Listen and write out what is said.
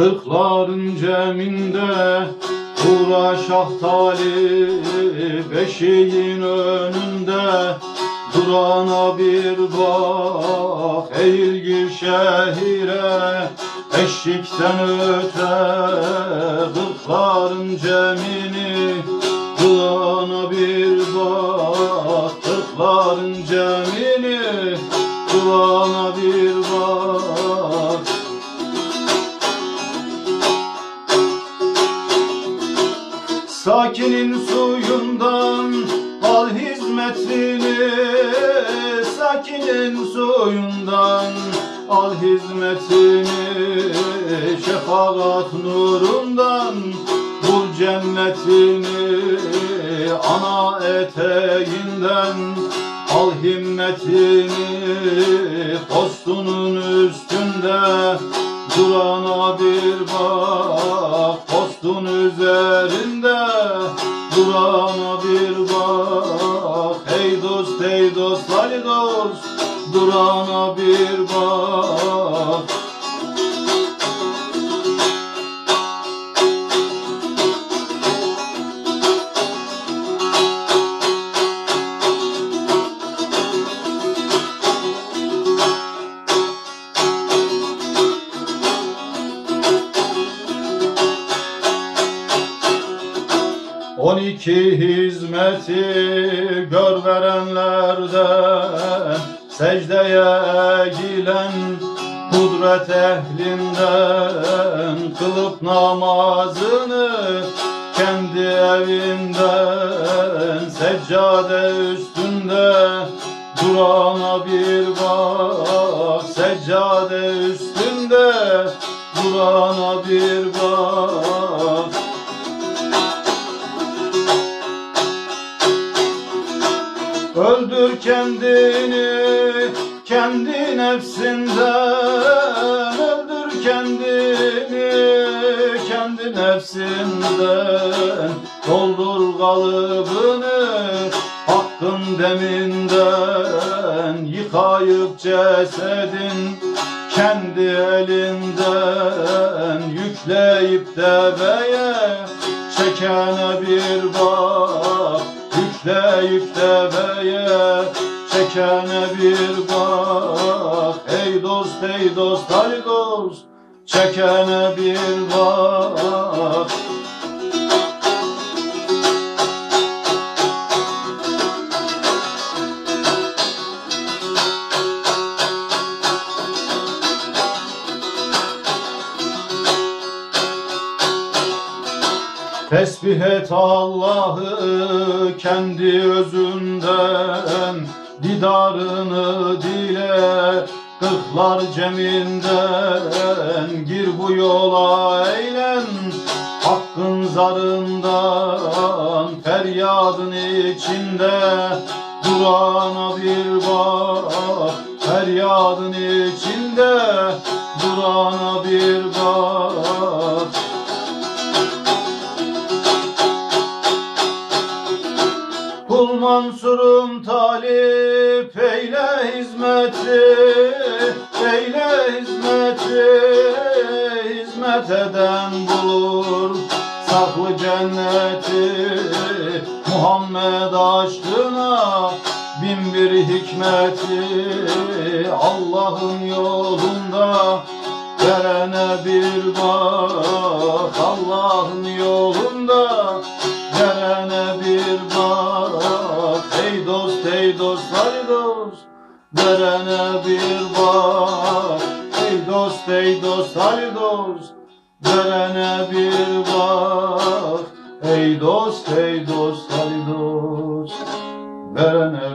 Kırkların ceminde Kura şahtali beşiğin önünde. Durana bir bak eğil şehire Eşikten öte kırkların cemini. Durana bir bak kırkların cemini Durana bir bak Sakinin suyundan al hizmetini. Sakinin suyundan al hizmetini. Şefaat nurundan bul cennetini. Ana eteğinden al himmetini. Postunun üstünde durana bir bak Postun üzerinde durana bir bak. Hey dost hey dost Ali dost durana bir bak On iki hizmeti gör verenlerden Secdeye eğilen kudret ehlinden Kılıp namazını kendi evinden Seccade üstünde durana bir bak Seccade üstünde durana bir bak kendi nefsinden Öldür kendini. Kendi nefsinden Doldur kalıbını hakkın deminden. Yıkayıp cesedin kendi elinden. Yükleyip deveye çekene bir bak Yükleyip deveye çekene bir bak. Ey dost ey dost Ali dost çekene bir bak. Tesbih et Allah'ı kendi özünden Didarını dile kırklar ceminden Gir bu yola eğlen. Hakkın zarından Feryadın içinde durana bir bak. Feryadın içinde durana bir bak Mansur'um talip eyle hizmeti Eyle hizmeti Hizmet eden bulur. Saklı cenneti Muhammed aşkına bin bir hikmeti Allah'ın yolunda verene bir bak dost ey dost Ali dost verene bir bak Ey dost ey dost Ali dost verene bir bak Ey dost ey dost Ali dost verene bir